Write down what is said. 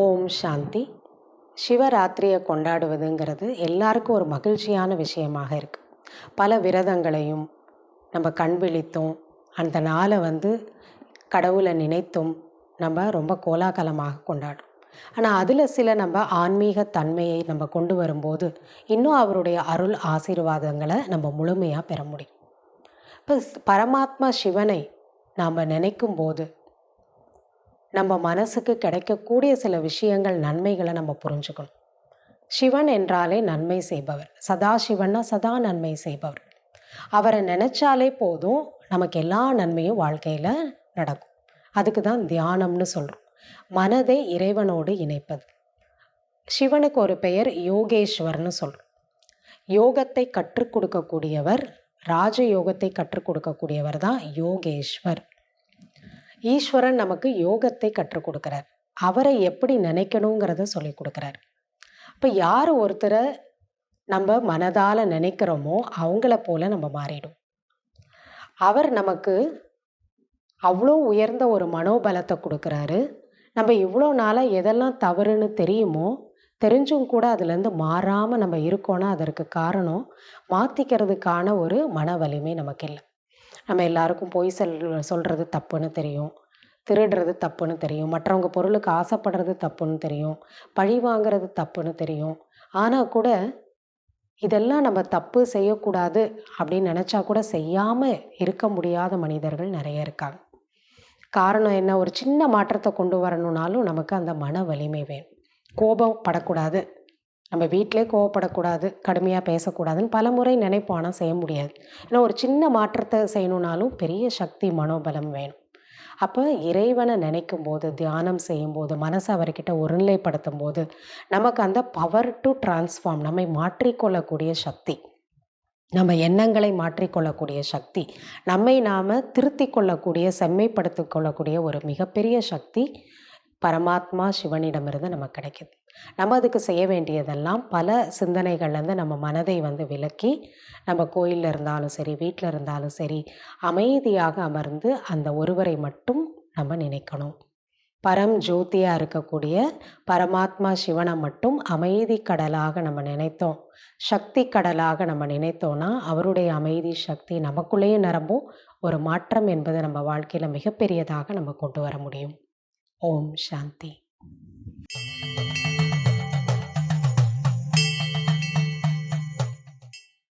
ஓம் சாந்தி. சிவராத்திரியை கொண்டாடுவதுங்கிறது எல்லாருக்கும் ஒரு மகிழ்ச்சியான விஷயமாக இருக்குது பல விரதங்களையும் நம்ம கண் விழித்தும் அந்த நாளை வந்து கடவுளை நினைத்தும் நம்ம ரொம்ப கோலாகலமாக கொண்டாடுறோம். ஆனால் அதில் சில நம்ம ஆன்மீக தன்மையை நம்ம கொண்டு வரும்போது இன்னும் அவருடைய அருள் ஆசீர்வாதங்களை நம்ம முழுமையாக பெற முடியும். இப்போ பரமாத்மா சிவனை நாம் நினைக்கும் போது நம்ம மனசுக்கு கிடைக்கக்கூடிய சில விஷயங்கள் நன்மைகளை நம்ம புரிஞ்சுக்கணும். சிவன் என்றாலே நன்மை செய்பவர். சதா சிவன்னா சதா நன்மை செய்பவர். அவரை நினச்சாலே போதும் நமக்கு எல்லா நன்மையும் வாழ்க்கையில் நடக்கும். அதுக்கு தான் தியானம்னு சொல்கிறோம் மனதை இறைவனோடு இணைப்பது. சிவனுக்கு ஒரு பெயர் யோகேஸ்வர்னு சொல்கிறோம் யோகத்தை கற்றுக் கொடுக்கக்கூடியவர் ராஜ யோகத்தை கற்றுக் கொடுக்கக்கூடியவர் தான் யோகேஸ்வர். ஈஸ்வரன் நமக்கு யோகத்தை கற்றுக் கொடுக்குறார். அவரை எப்படி நினைக்கணுங்கிறத சொல்லி கொடுக்குறார். இப்போ யார் ஒருத்தரை நம்ம மனதால் நினைக்கிறோமோ அவங்கள போல நம்ம மாறிடும். அவர் நமக்கு அவ்வளோ உயர்ந்த ஒரு மனோபலத்தை கொடுக்குறாரு. நம்ம இவ்வளோ நாளாக எதெல்லாம் தவறுன்னு தெரியுமோ தெரிஞ்சும் கூட அதுலேருந்து மாறாமல் நம்ம இருக்கோன்னா அதற்கு காரணம் மாற்றிக்கிறதுக்கான ஒரு மன வலிமை நமக்கு இல்லை. நம்ம எல்லாருக்கும் பொய் செல் சொல்கிறது தப்புன்னு தெரியும். திருடுறது தப்புன்னு தெரியும். மற்றவங்க பொருளுக்கு ஆசைப்படுறது தப்புன்னு தெரியும். பழி வாங்குறது தப்புன்னு தெரியும். ஆனால் கூட இதெல்லாம் நம்ம தப்பு செய்யக்கூடாது அப்படின்னு நினச்சா கூட செய்யாமல் இருக்க முடியாத மனிதர்கள் நிறைய இருக்காங்க. காரணம் என்ன? ஒரு சின்ன மாற்றத்தை கொண்டு வரணுன்னாலும் நமக்கு அந்த மன வலிமை வேணும். கோபம் படக்கூடாது. நம்ம வீட்டிலே கோவப்படக்கூடாது கடுமையாக பேசக்கூடாதுன்னு பல முறை நினைப்போம். ஆனால் செய்ய முடியாது. ஏன்னா ஒரு சின்ன மாற்றத்தை செய்யணுன்னாலும் பெரிய சக்தி மனோபலம் வேணும். அப்போ இறைவனை நினைக்கும் போது தியானம் செய்யும்போது மனசை அவர்கிட்ட ஒருநிலைப்படுத்தும் போது நமக்கு அந்த பவர் டு டிரான்ஸ்ஃபார்ம் நம்மை மாற்றிக்கொள்ளக்கூடிய சக்தி நம்ம எண்ணங்களை மாற்றிக்கொள்ளக்கூடிய சக்தி நம்மை நாம் திருத்தி கொள்ளக்கூடிய செம்மைப்படுத்தி கொள்ளக்கூடிய ஒரு மிகப்பெரிய சக்தி பரமாத்மா சிவனிடமிருந்து நமக்கு கிடைக்கிது. நம்ம அதுக்கு செய்ய வேண்டியதெல்லாம் பல சிந்தனைகள்லேருந்து நம்ம மனதை வந்து விலக்கி நம்ம கோயிலில் இருந்தாலும் சரி வீட்டில் இருந்தாலும் சரி அமைதியாக அமர்ந்து அந்த ஒருவரை மட்டும் நம்ம நினைக்கணும். பரம் ஜோதியாக இருக்கக்கூடிய பரமாத்மா சிவனை மட்டும் அமைதி கடலாக நம்ம நினைத்தோம். சக்தி கடலாக நம்ம நினைத்தோன்னா அவருடைய அமைதி சக்தி நமக்குள்ளேயே நிரம்பும். ஒரு மாற்றம் என்பது நம்ம வாழ்க்கையில் மிகப்பெரியதாக நம்ம கொண்டு வர முடியும். ஓம் சாந்தி